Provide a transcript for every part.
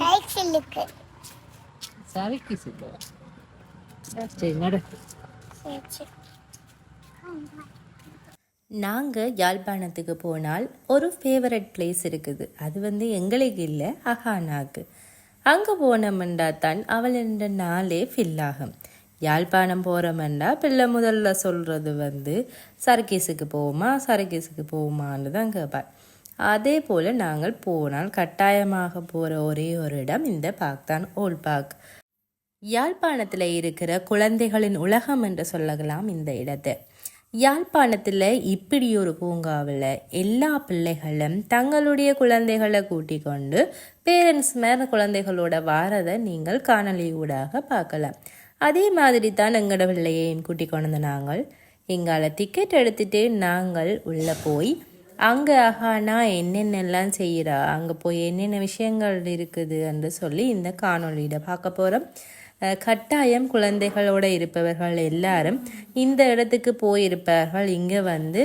சைக்கிளுக்கு சரக்கு சிப்பா சரி நட சரி சரி. நாங்கள் யாழ்ப்பாணத்துக்கு போனால் ஒரு ஃபேவரட் பிளேஸ் இருக்குது. அது வந்து எங்களுக்கு இல்லை அஹானாக்கு. அங்கே போனோம்னா தான் அவள் என்ற நாளே ஃபில் ஆகும். யாழ்ப்பாணம் போகிறோம்னா பிள்ளை முதல்ல சொல்கிறது வந்து சர்க்கீஸுக்கு போவோமா சர்க்கீஸுக்கு போவோமான்னு தான் கேட்பாள். அதே போல் நாங்கள் போனால் கட்டாயமாக போகிற ஒரே ஒரு இடம் இந்த பார்க் தான் ஓல்ட் பார்க் யாழ்ப்பாணத்தில் இருக்கிற குழந்தைகளின் உலகம் என்று சொல்லலாம் இந்த இடத்தை. யாழ்ப்பாணத்தில் இப்படி ஒரு பூங்காவில் எல்லா பிள்ளைகளும் தங்களுடைய குழந்தைகளை கூட்டிக் கொண்டு பேரண்ட்ஸ் மேல குழந்தைகளோட வாரதை நீங்கள் காணொலி ஊடாக பார்க்கலாம். அதே மாதிரி தான் எங்களோட பிள்ளையையும் கூட்டிக் கொண்டு நாங்கள் எங்களை டிக்கெட் எடுத்துட்டு நாங்கள் உள்ளே போய் அங்கே ஆஹானா என்னென்னலாம் செய்கிறா அங்கே போய் என்னென்ன விஷயங்கள் இருக்குது? என்று சொல்லி இந்த காணொலியில் பார்க்க போகிறோம் கட்டாயம் குழந்தைகளோடு இருப்பவர்கள் எல்லாரும் இந்த இடத்துக்கு போயிருப்பார்கள். இங்கே வந்து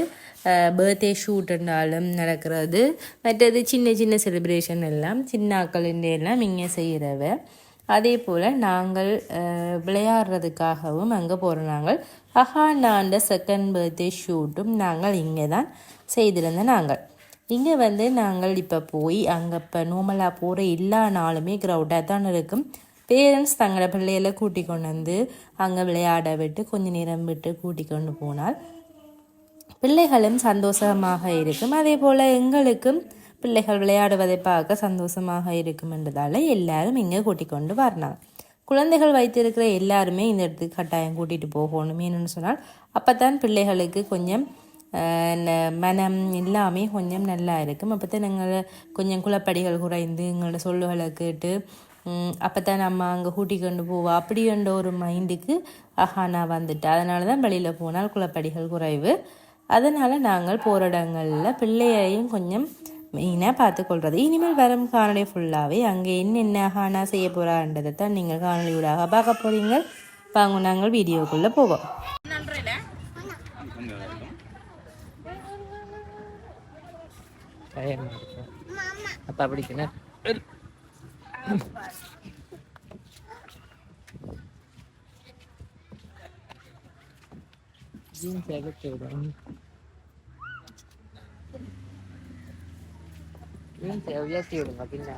பர்த்டே ஷூட்டுனாலும் நடக்கிறது. மற்றது சின்ன சின்ன செலிப்ரேஷன் எல்லாம் சின்னாக்களின் எல்லாம் இங்கே செய்கிறவ அதே போல் நாங்கள் விளையாடுறதுக்காகவும் அங்கே போகிறோம் நாங்கள் அஹானாண்ட செகண்ட் பர்த்டே ஷூட்டும் நாங்கள் இங்கே தான் செய்திருந்த நாங்கள் இங்கே வந்து நாங்கள் இப்போ போய் அங்கே இப்போ நோமலாக போகிற எல்லா நாளுமே க்ரௌடாக தான் இருக்கும். பேரண்ட்ஸ் தங்களோட பிள்ளைகளை கூட்டி கொண்டு வந்து அங்கே விளையாட விட்டு கொஞ்சம் நேரம் விட்டு கூட்டி கொண்டு போனால் பிள்ளைகளும் சந்தோஷமாக இருக்கும். அதே போல் எங்களுக்கும் பிள்ளைகள் விளையாடுவதை பார்க்க சந்தோஷமாக இருக்கும் என்றதால் எல்லாரும் இங்கே கூட்டி கொண்டு வரணும். குழந்தைகள் வைத்திருக்கிற எல்லாருமே இந்த இடத்துக்கு கட்டாயம் கூட்டிகிட்டு போகணும். ஏன்னு சொன்னால் அப்போ தான் பிள்ளைகளுக்கு கொஞ்சம் மனம் எல்லாமே கொஞ்சம் நல்லா இருக்கும். அப்போ தான் நாங்கள் கொஞ்சம் குளப்படிகள் குறைந்து எங்களோட சொல்லுகளை கேட்டு அப்போ தான் நம்ம அங்கே கூட்டி கொண்டு போவோம். அப்படின்ற ஒரு மைண்டுக்கு ஆஹா நான் வந்துட்டு அதனால தான் வெளியில் போனால் குளப்படிகள் குறைவு. அதனால் நாங்கள் போகிற இடங்களில் பிள்ளையையும் கொஞ்சம் மெயினாக பார்த்துக்கொள்கிறது இனிமேல் வரும் காணொலி ஃபுல்லாகவே அங்கே என்னென்ன ஹானா செய்ய போகிறான்றதை தான் நீங்கள் காணொலியூடாக பார்க்க போகிறீங்க வாங்க நாங்கள் வீடியோக்குள்ளே போவோம். Apa beli kena? Jin saya kecil banget. Jin saya uya kecil banget kena.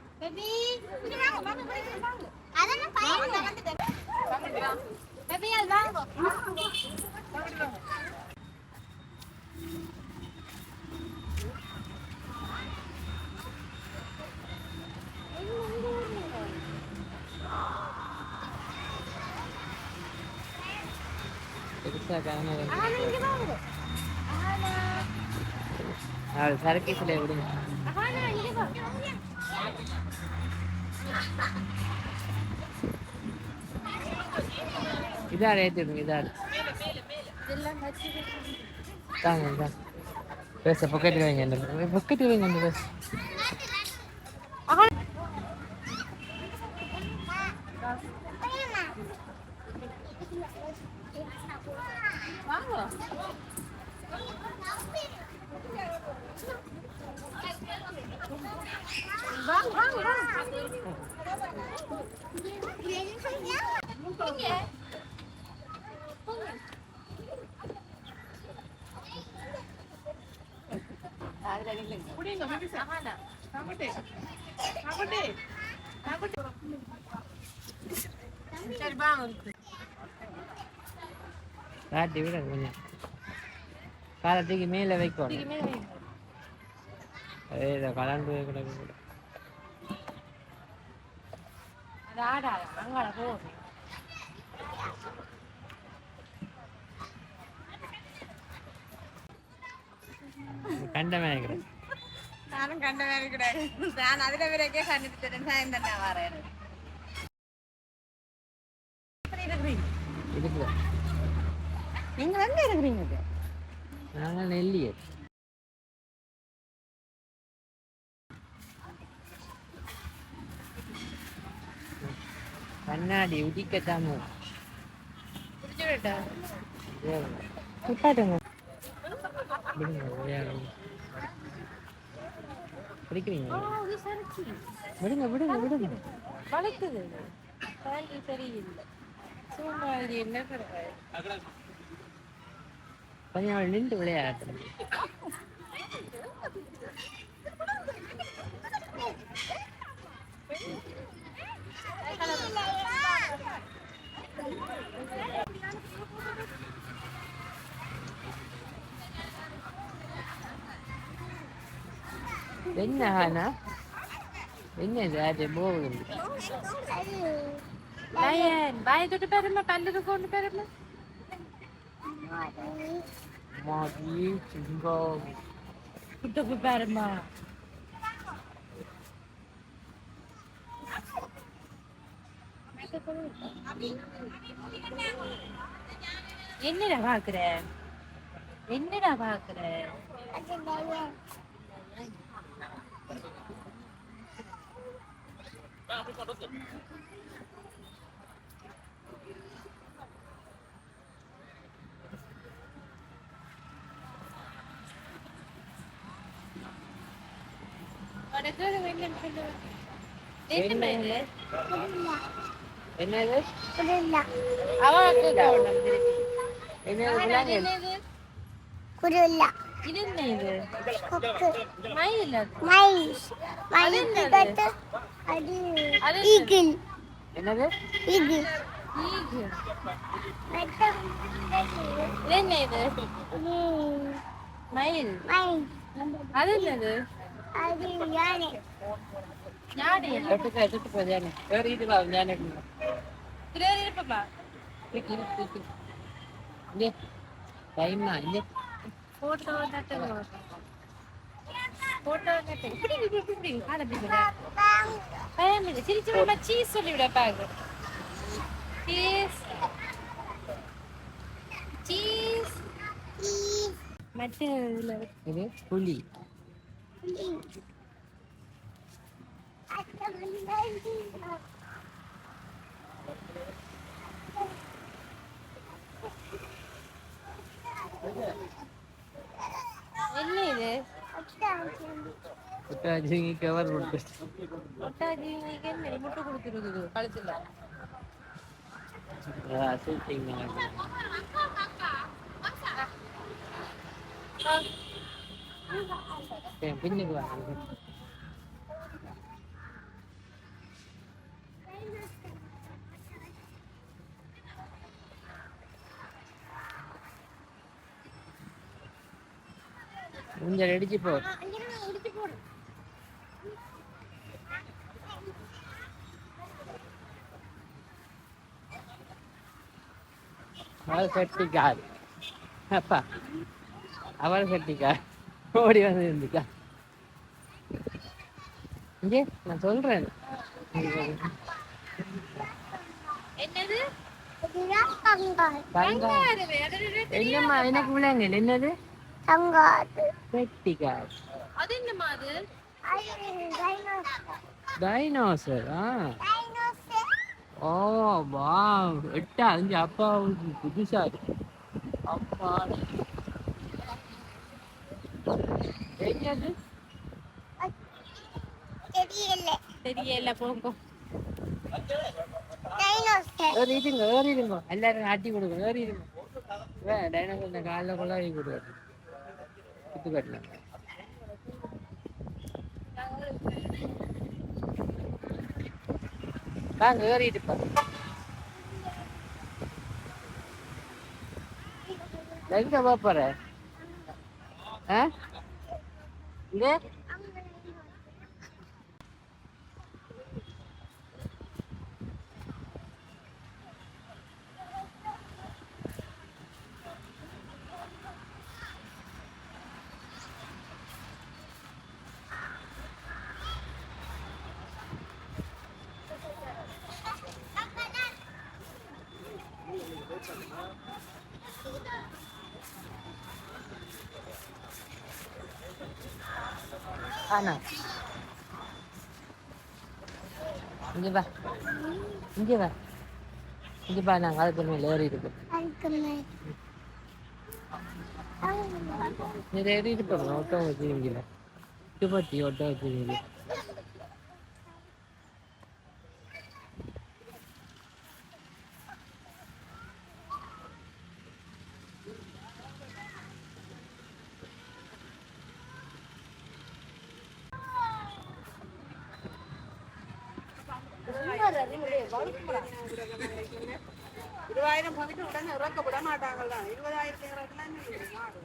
சரக்கேசில் விடுங்க இதாரு ஏற்றி விடுங்க. இதாரு தாங்க தாங்க பேச பொக்கெட்டு வைங்க இந்த பொக்கெட்டு வைங்க இந்த பேச காட்டி விட கொஞ்சம். காலத்துக்கு மேலே வைக்கணும். அதே இதை காடா அங்கால போகுது கண்டமே இருக்கிறேன் நானும் கண்டமே இருக்கிறேன். நான் அதுல பிறகே கண்டுட்டு நான் தானே வரேன். நீங்க எங்க இருக்கிறீங்க? நாங்கள் நெல்லியர். கண்ணாடி உதிக்கத்தாமோ நிப்பாட்டுங்க பிடிக்கிறீங்க விடுங்க விடுங்க விடுங்க. வளர்க்குது. பேண்ட் சரியில்லை. சும்மா இது என்ன அவள் நின்று விளையாடுறது என்ன ஹானா? என்ன இது அது போகுது. லயன் பாய் தொட்டு பாருமா பல்லுக்கு கொண்டு பாருமா மாடி சிங்கம் குட்டப்பு பாருமா என்னடா பாக்குற என்னடா பாக்குற என்னது? அவாக்கு என்னது விளையாடு என்னது குருல்லா இது என்ன இது கொக்கு மயில் அது மைஸ் மைஸ் என்னது? கட்டு அது அது ஈகிள் என்னது ஈகிள் ஈகு. மட்டம் இது என்ன இது மயில் மைஸ் அது என்னது அது யானை யானை தொட்டுக்க தொட்டு போதானே ஏறிட்டு வா. ஞானே இதுல இருப்பா இங்கே டைமா இங்கே போட்டோ நட்டு போட்டோ நட்டு இப்படி இப்படி இப்படி இப்படி கால இப்படி விட பயம் இல்லை சிரிச்சு விட ஊஞ்சல் அடிச்சு போ. அவள் கட்டிக்கார். அப்பா அவள் கட்டிக்கார். ஓடி வந்து இருந்துக்கா இங்கே நான் சொல்றேன். என்னது? என்னம்மா எனக்கு விளையாங்க என்னது? தங்காது கட்டிக்கார் அது என்னமா அது? அது டைனோசர். டைனோசர்? ஆ டைனோசர். ஓ வா எட்டா அஞ்சு அப்பாவுக்கு புதுசா இருக்கு. அப்பா. என்னது தெரியல. தெரியல போங்க. டைனோசர். ஏறிடுங்க ஏறிடுங்க. எல்லாரும் ஆட்டி கொடுங்க ஏறிடுங்க. வே டைனோசர் காலில் கொள்ளாடி கொடுவாரு குத்து காட்டினாங்க. வாங்க ஏறிட்டு பாருங்க எங்க பாப்பாரு ஆ? இங்கே? ஆனா. இங்க வா. இங்க வா. இங்க பா நாங்க அதுக்கு மேல ஏறி இருக்கோம் இது ஏறி இருப்போம் ஓட்டோ வச்சுருக்கீங்க துப்பத்தி ஓட்டோ வச்சுருக்கீங்க இருபதாயிரம் போயிட்டு உடனே இறக்க விட மாட்டாங்கல்ல. இருபதாயிரத்தி இறக்கலாம் மாடு.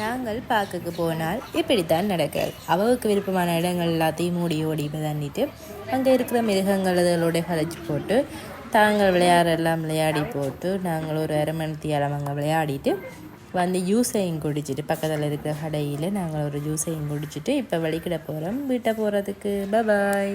நாங்கள் பார்க்குக்கு போனால் இப்படித்தான் நடக்காது அவளுக்கு விருப்பமான இடங்கள் எல்லாத்தையும் மூடி ஓடி பண்ணிட்டு அங்கே இருக்கிற மிருகங்கள் அதோட கலைச்சி போட்டு தாங்கள் விளையாடெல்லாம் விளையாடி போட்டு நாங்கள் ஒரு அரை மணி நேரம் அங்கே விளையாடிட்டு வந்து ஜூஸையும் குடிச்சிட்டு பக்கத்தில் இருக்கிற கடையில் நாங்கள் ஒரு ஜூஸையும் குடிச்சிட்டு இப்போ வழிக்கிட போகிறோம் வீட்டை போகிறதுக்கு பாய்